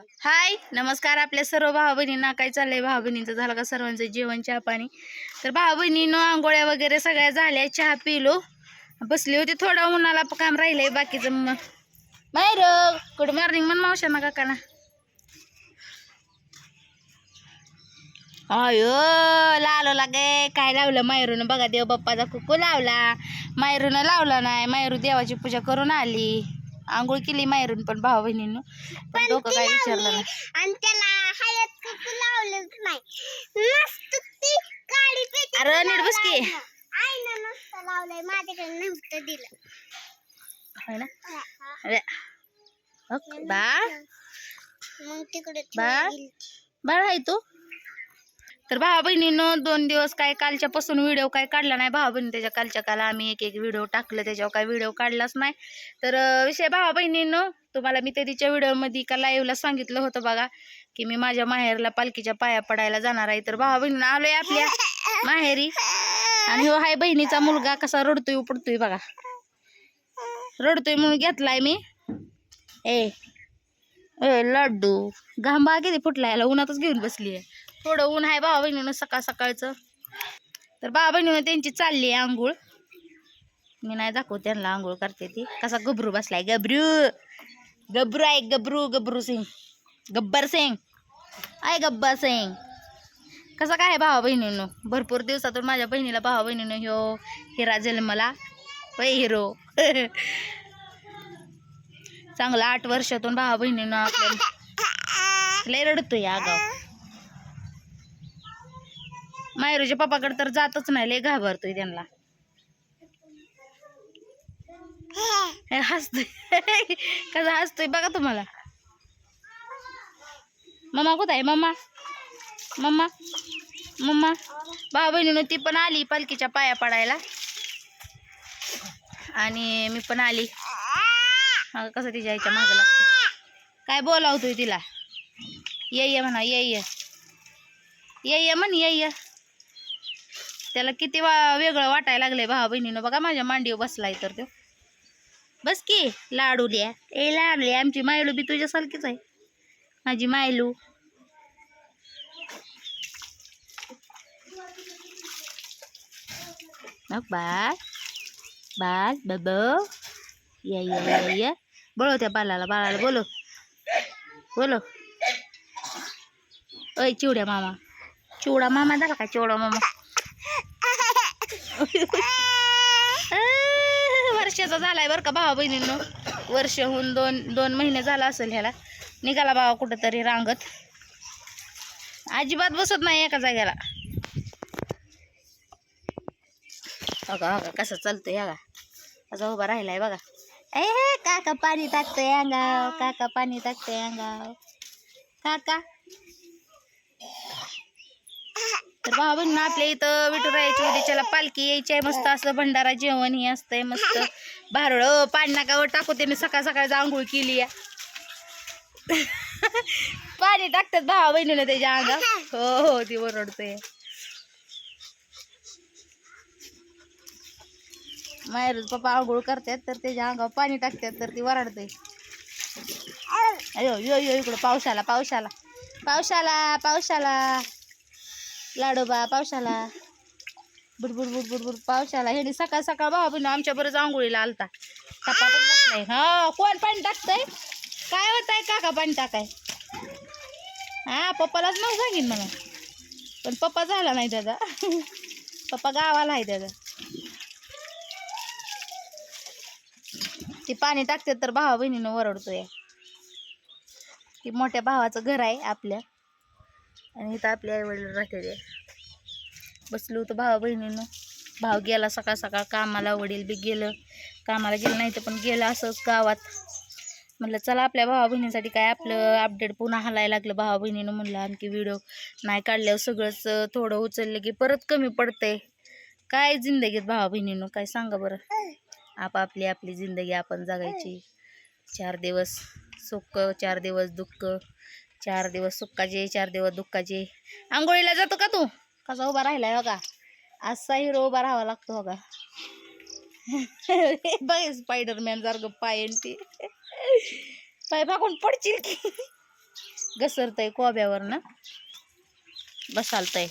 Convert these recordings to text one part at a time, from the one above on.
हाय नमस्कार आपल्या सर्व भाऊ बहिणींना काय चाललंय भाऊ बहिणींचं झालं का सर्वांचं जेवण चहा पाणी? तर भाऊ बहिणीनं आंघोळ्या वगैरे सगळ्या झाल्या. चहा पिलो. बसली होती थोडं उन्हाला काम राहिलंय. बाकीचं मग बाहेर गुड मॉर्निंग म्हण मावशा ना काकाना. अयो लावलं लागे. काय लावलं? मायरूनं बघा देव बाप्पाचा कुकू लावला. मायरूनं लावला नाही. मायरू देवाची पूजा करून आली. आंघोळ केली मायरून पण भाऊ बहिणीनं पण डोकं काय विचारलं नाही. आणि त्याला हळद कुकू लावलंच नाही. मस्त ती काळी पेटी अरे नीट बस की. आईनं नुसतं लावलंय माझ्याकडे नव्हतं दिलं. होय ना? अरे ओक, बाळ. मग तिकडे बाळ. बाळ आहे तू? तर भावा बहिणीनं दोन दिवस काय कालच्यापासून व्हिडिओ काय काढला नाही. भावा बहिणी त्याच्या कालच्या काल आम्ही एक एक व्हिडिओ टाकलं त्याच्यावर काय व्हिडिओ काढलाच नाही. तर विषय भावा बहिणीनं तुम्हाला मी त्याच्या व्हिडिओमध्ये का लाईव्हला सांगितलं होतं बघा की मी माझ्या माहेरला पालखीच्या पाया पडायला जाणार आहे. तर भावा बहिणीनं आलोय आपल्या माहेरी. आणि हो हाय बहिणीचा मुलगा कसा रडतोय उपडतोय बघा. रडतोय म्हणून घेतलाय मी. ए ए लड्डू घांबा किती फुटला याला उन्हातच घेऊन बसली आहे थोडं ऊन आहे भावा बहिणीनं सकाळ सकाळचं. तर भावा बहिणीनं त्यांची चालली आहे आंघोळ. मी नाही दाखवू त्यांना आंघोळ करते ती. कसा गबरू बसलाय. गबरू. गबरू आहे गबरू गबरू सिंग. गब्बर सिंग. आहे गब्बर सिंग. कसं काय भावा बहिणीनं? भरपूर दिवसातून माझ्या बहिणीला भावा बहिणीनं ह्यो हिरा जन्मला. होय हिरो. चांगला आठ वर्षातून भावा बहिणीनं आपल्या लय रडतोय आगाव मायरूच्या पप्पाकडे तर जातच नाही लय घाबरतोय त्यांना. हे हसतोय. कसा हसतोय बघा तुम्हाला. मम्मा कुठं आहे? मम्मा. मम्मा. मम्मा. भाऊ बहिणीनं ती पण आली पालखीच्या पाया पडायला. आणि मी पण आली. कसं तिच्या आईच्या मागं लागतं काय बोलावतोय तिला? ये ये म्हणा ये ये. ये ये म्हण ये ये. त्याला किती वा वेगळं वाटायला लागलंय भावा बहिणीनं. बघा माझ्या मांडीवर बसलाय तर तो. बस की लाडू द्या. ए लाडू आमची मायलू बी तुझ्यासारखीच आहे. माझी मायलू. मग बाळ. बाळ बब. या या या या. बोलव त्या बालाला बाळाला बोलो बोलो ओय चिवड्या मामा. चिवडा मामा झाला का? चिवडा मामा. वर्षाचा झालाय बरं का भावा बहिणींनो. वर्ष होऊन दोन दोन महिने झाला असेल ह्याला. निघाला बाबा कुठंतरी रांगत. अजिबात बसत नाही एका जाग्याला बघा बघा कसं चालतंय बघा असा उभा राहिलाय बघा. ए काका पाणी टाकतोय अंगाव काका पाणी टाकतोय अंगाव. काका तर भावा ना आपल्या इथं विठुरायाची उद्याच्याला पालखी यायची आहे. मस्त असं भंडारा जेवण हे असतंय मस्त. भारळ पाणी नाकावर टाकू त्याने सकाळ सकाळी आंघोळ केली आहे. पाणी टाकतात भावा बहिणीला त्याच्या अंगात हो हो ती ओरडते. माहेर पप्पा आंघोळ करतात तर त्याच्या अंगावर पाणी टाकतात तर ती वरडते अयो यो यो इकडं पावसाला पावसाला. पावसाला पावसाला. लाडोबा पावसाला. बुडबुड बुडबुड बुड पावसाला. ह्याने सकाळ सकाळ भावा बहिणी आमच्या बरोबर आंघोळीला आलता. कपाटच बसलाय. हा कोण पाणी टाकतंय? काय होत आहे काका पाणी टाकाय. हा पप्पालाच नाव सांगेन मला पण पप्पा झाला नाही त्याचा. पप्पा गावाला आहे त्याचा. ती पाणी टाकते तर भावा बहिणीनं ओरडतोय. ती मोठ्या भावाचं घर आहे आपल्या आणि इथं आपले आई वडील राहते ते बसलो होतो भावा बहिणीनं. भाव गेला सकाळ सकाळ कामाला वडील बी गेलं. कामाला गेलं नाही तर पण गेलं असंच गावात. म्हटलं चला आपल्या भावा बहिणीसाठी काय आपलं अपडेट पुन्हा हलायला लागलं. भावा बहिणीनं म्हणलं आणखी व्हिडिओ नाही काढल्यावर सगळंच थोडं उचललं की परत कमी पडतंय. काय जिंदगीत भावा बहिणीनं? काय सांगा बरं? आपापली आपली जिंदगी आपण जगायची. चार दिवस सुख चार दिवस दुःख चार दिवस सुखाचे चार दिवस दुःखाचे. आंघोळीला जातो का तू? कसा उभा राहिलाय बघा. असा हिरो उभा राहावा लागतो बघा. बघ स्पायडरमॅन सारखं पाय आणि ते. पाय भागून पडशील की. घसरतय कोब्यावर ना. बसालतय.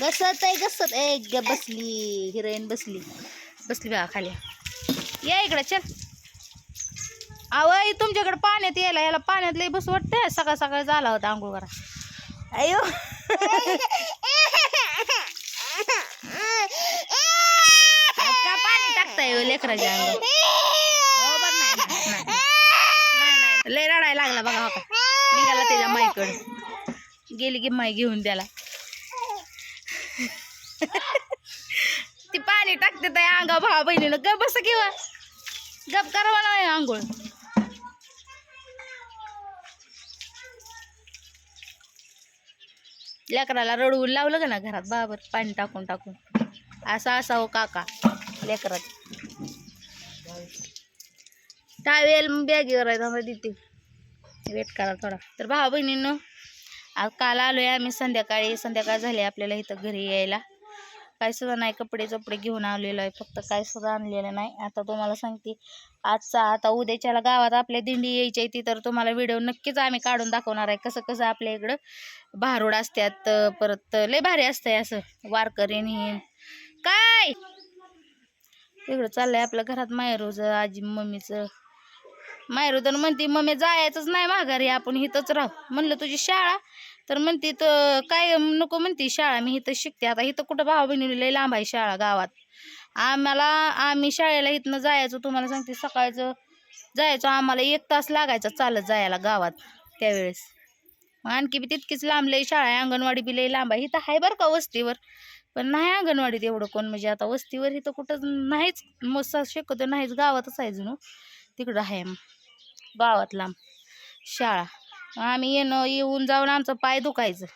घसरतंय घसरत ए ग बसली हिरोईन बसली. बसली बा खाली. या इकडे चल. आवय तुमच्याकडे पाण्यात यायला याला पाण्यात लई बस वाटतंय. सकाळ सकाळ झाला होता आंघोळ करा. अयो. का पाणी टाकताय हो लेकराच्या अंगावर? हो बरं नाही नाही, नाही. नाही, नाही. लय रडायला लागला बघा हो का? निघाला त्याच्या माईकडे. गेली की माई घेऊन त्याला. ती पाणी टाकते त्या अंगा भावा बहिणीनं. गप बस किंवा गप करावा नाही आंघोळ. लेकराला रडवून लावलं का ना घरात? बाबर पाणी टाकून टाकून. असा असा हो काका लेकरात. टावेल बॅगीवर आहे त्यामुळे देते. वेट करा थोडा. तर भावा बहिणींनो आज काल आलोय आम्ही संध्याकाळी. संध्याकाळ झाली आपल्याला इथं घरी यायला. काय सुद्धा नाही कपडे चपडे घेऊन आलेलो आहे फक्त काय सुद्धा आणलेलं नाही. आता तुम्हाला सांगते आजचा आता उद्याच्याला गावात आपल्या दिंडी यायची आहे ती तर तुम्हाला व्हिडिओ नक्कीच आम्ही काढून दाखवणार आहे कसं कसं आपल्या इकडं भारूड असतात परत लय भारी असतंय असं वारकरी हे. काय? इकडं चाललंय आपल्या घरात मायरोचं आजी मम्मीचं. मायरू तर म्हणते मम्मी जायचंच नाही माघारी आपण इथंच राहू. म्हणलं तुझी शाळा तर म्हणते तर काय नको म्हणते शाळा मी इथं शिकते. आता इथं कुठं भावा बहिणीला लांब आहे शाळा गावात. आम्हाला आम्ही शाळेला इथनं जायचो तुम्हाला सांगते सकाळचं जायचो. आम्हाला एक तास लागायचा चालत जायला गावात त्यावेळेस. मग आणखी बी तितकीच लांब लई शाळा आहे. अंगणवाडी बी लई लांब आहे. इथं आहे बरं का वस्तीवर. पण नाही अंगणवाडीत एवढं कोण. म्हणजे आता वस्तीवर इथं कुठं नाहीच मस्त शिकवतो नाहीच. गावातच आहे जुनं. तिकडं आहे गावात लांब शाळा. आम्ही येणं येऊन जाऊन आमचं पाय दुखायचं.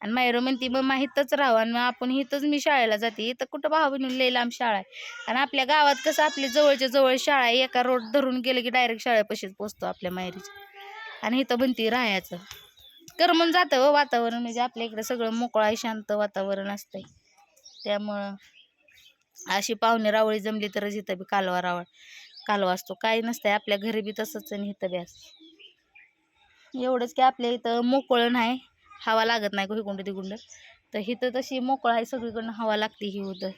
आणि मायरो म्हणती मग मा इथंच राहू आणि मग आपण इथंच मी शाळेला जाते. इथं कुठं भाऊ बहिणी लई लांब शाळा आहे. आणि आपल्या गावात कसं आपली जवळच्या जवळ शाळा आहे. एका रोड धरून गेलं की डायरेक्ट शाळेपाशीच पोचतो आपल्या मायरीच्या आणि इथं म्हणती राहायचं. करमून जातं हो वातावरण. म्हणजे आपल्या इकडे सगळं मोकळं आहे शांत वातावरण असतंय. त्यामुळं अशी पाहुणे रावळी जमली तरच इथं बी कालवा रावळ कालवा असतो. काही नसतंय. आपल्या घरी बी तसंच आणि इथं बी असतं एवढंच की आपल्या इथं मोकळं नाही हवा लागत नाही हिकुंड तिकुंड तर इथं तशी मोकळं आहे सगळीकडनं हवा लागते ही होतं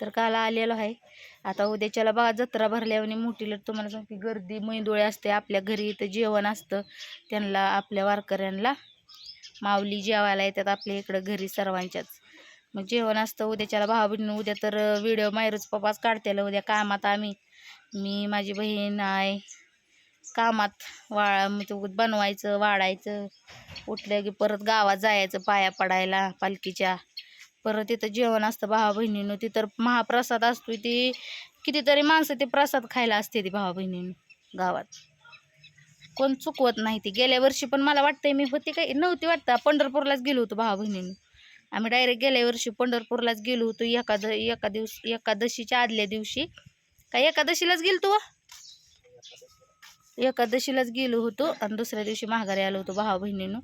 तर काल आलेलो आहे. आता उद्याच्याला बघा जत्रा भरल्यावर मोठीला तुम्हाला सांगते गर्दी मैदोळे असते आपल्या घरी इथं जेवण असतं. त्यांना आपल्या वारकऱ्यांना माऊली जेवायला येतात आपल्या इकडं घरी सर्वांच्याच. मग जेवण असतं उद्याच्याला भाव बहिणी उद्या तर व्हिडिओ मायरूच पप्पाच काढतेला उद्या कामात आम्ही. मी माझी बहीण आहे. कामात वाळा मग ते बनवायचं वाढायचं. उठलं की परत गावात जायचं पाया पडायला पालखीच्या. परत तिथं जेवण असतं भावा बहिणीनं तिथं महाप्रसाद असतो ती कितीतरी माणसं ते प्रसाद खायला असते ती भावा बहिणीनं गावात. कोण चुकवत नाही ती. गेल्या वर्षी पण मला वाटतंय मी होती काही नव्हती वाटतं. पंढरपूरलाच गेलो होतो भावा बहिणीनं. आम्ही डायरेक्ट गेल्या वर्षी पंढरपूरलाच गेलो होतो एकाद एका दिवस एकादशीच्या आदल्या दिवशी. काय एकादशीलाच गेलो तू एकादशीलाच गेलो होतो आणि दुसऱ्या दिवशी माघारी आलो होतो भावा बहिणीनं.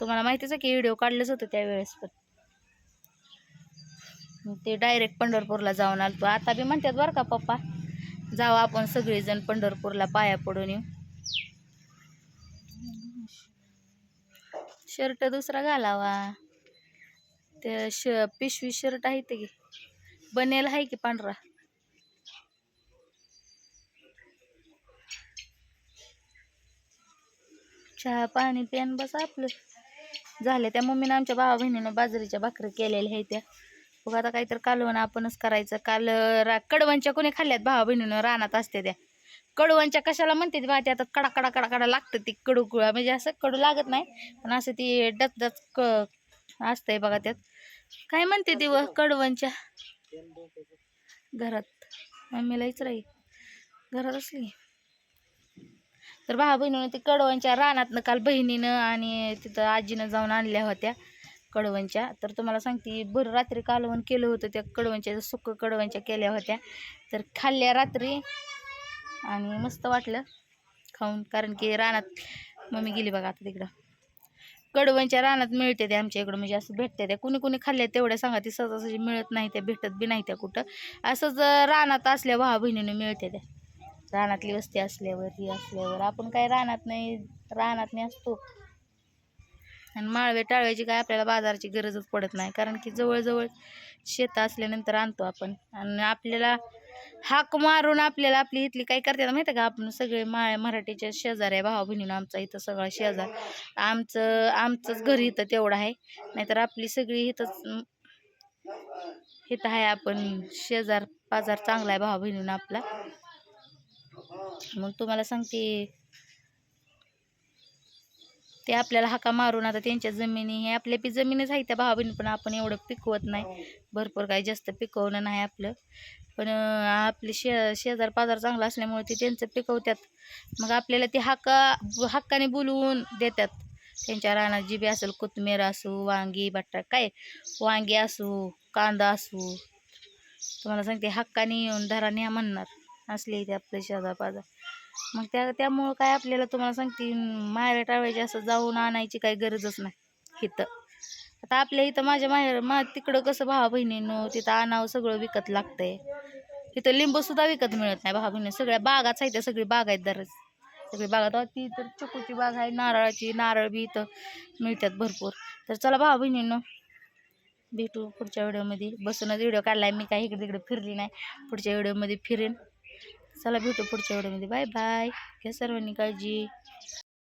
तुम्हाला माहितीच आहे की व्हिडिओ काढलेच होतं त्यावेळेस पण. ते डायरेक्ट पंढरपूरला जाऊन आलतो. आता बी म्हणतात बरं का पप्पा जावं आपण सगळेजण पंढरपूरला पाया पडून येऊ. शर्ट दुसरा घालावा. ते श पिशवी शर्ट आहे ते. की बनेल आहे की पांढरा? चहा पाणी प्यान बस आपलं. झालं. त्या मम्मीनं आमच्या भावा बहिणीनं बाजरीच्या भाकरी केलेल्या आहेत त्या. बघ आता काहीतरी कालवण आपणच करायचं. काल रा कडवणच्या कोणी खाल्ल्यात? भावा बहिणीनं रानात असते त्या. कडवणच्या कशाला म्हणते ती बा ते आता कडा कडा कडा कडा लागतं ती कडू म्हणजे असं कडू लागत नाही. पण असं ती डच डच क असतंय बघा त्यात. काय म्हणते ती व कडवणच्या घरात मम्मीला राही घरात असली. तर भावा बहिणीनं ते कडवणच्या रानातनं काल बहिणीनं आणि तिथं आजीनं जाऊन आणल्या होत्या कडवणच्या तर तुम्हाला सांगते बरं रात्री कालवण केलं होतं त्या कडवणच्या सुक्क कडवणच्या केल्या होत्या. तर खाल्ल्या रात्री आणि मस्त वाटलं खाऊन. कारण की रानात मम्मी गेली बघा आता तिकडं. कडवणच्या रानात मिळते ते आमच्या इकडं. म्हणजे असं भेटते त्या कुणी कुणी खाल्ल्या तेवढ्या सांगा ती सहजासहजी मिळत नाही त्या. भेटत बी नाही त्या कुठं. असंच रानात असल्या भावा बहिणीनं मिळते त्या. रानातली वस्ती असल्यावर ही असल्यावर. आपण काय रानात नाही रानात नाही असतो. आणि माळवे टाळव्याची काय आपल्याला बाजाराची गरजच पडत नाही. कारण की जवळजवळ शेतं असल्यानंतर आणतो आपण. आणि आपल्याला हाक मारून आपल्याला आपली इथली काय करतात माहिती आहे का? आपण सगळे मा मराठीचे शेजार आहे भावा बहिणीनं आमचा इथं सगळा शेजार. आमचं आमचंच घर इथं तेवढं आहे. नाहीतर आपली सगळी इथंच इथं आहे आपण. शेजार पाजार चांगला आहे भावा बहिणीनं आपला. मग तुम्हाला सांगते ते आपल्याला हाका मारून आता त्यांच्या जमिनी हे आपल्या बी जमिनीच आहे त्या भावाबीन पण आपण एवढं पिकवत नाही. भरपूर काही जास्त पिकवणं नाही आपलं. पण आपले शे शेजार पाजार चांगला असल्यामुळे ते त्यांचं पिकवतात मग आपल्याला ते हाका हक्काने बोलवून देतात त्यांच्या रानात जी बी असेल कोथमीर असू वांगी बटा काय? वांगी असू कांदा असू. तुम्हाला सांगते हक्काने येऊन धरा न्या म्हणणार. असले ते आपले शेजार पाजार मग त्या त्यामुळं काय आपल्याला तुम्हाला सांगते माहेर टाळायची असं जाऊन आणायची काही गरजच नाही इथं. आता आपल्या इथं माझ्या माहेर मा तिकडं कसं भावा बहिणीनं तिथं आणावं सगळं विकत लागतंय. इथं लिंबूसुद्धा विकत मिळत नाही भावा बहिणी सगळ्या बागाच आहेत त्या सगळी बाग आहेत बागायतदारच सगळी बागात ती तर चिकूची बाग आहे नारळाची नारळ बी इथं मिळतात भरपूर. तर चला भावा बहिणीनं भेटू पुढच्या व्हिडिओमध्ये. बसूनच व्हिडिओ काढला आहे मी काही इकडे तिकडे फिरली नाही. पुढच्या व्हिडिओमध्ये फिरेन. चला भेटू पुढच्या व्हिडिओमध्ये. Bye bye. घ्या सर्वांनी काळजी.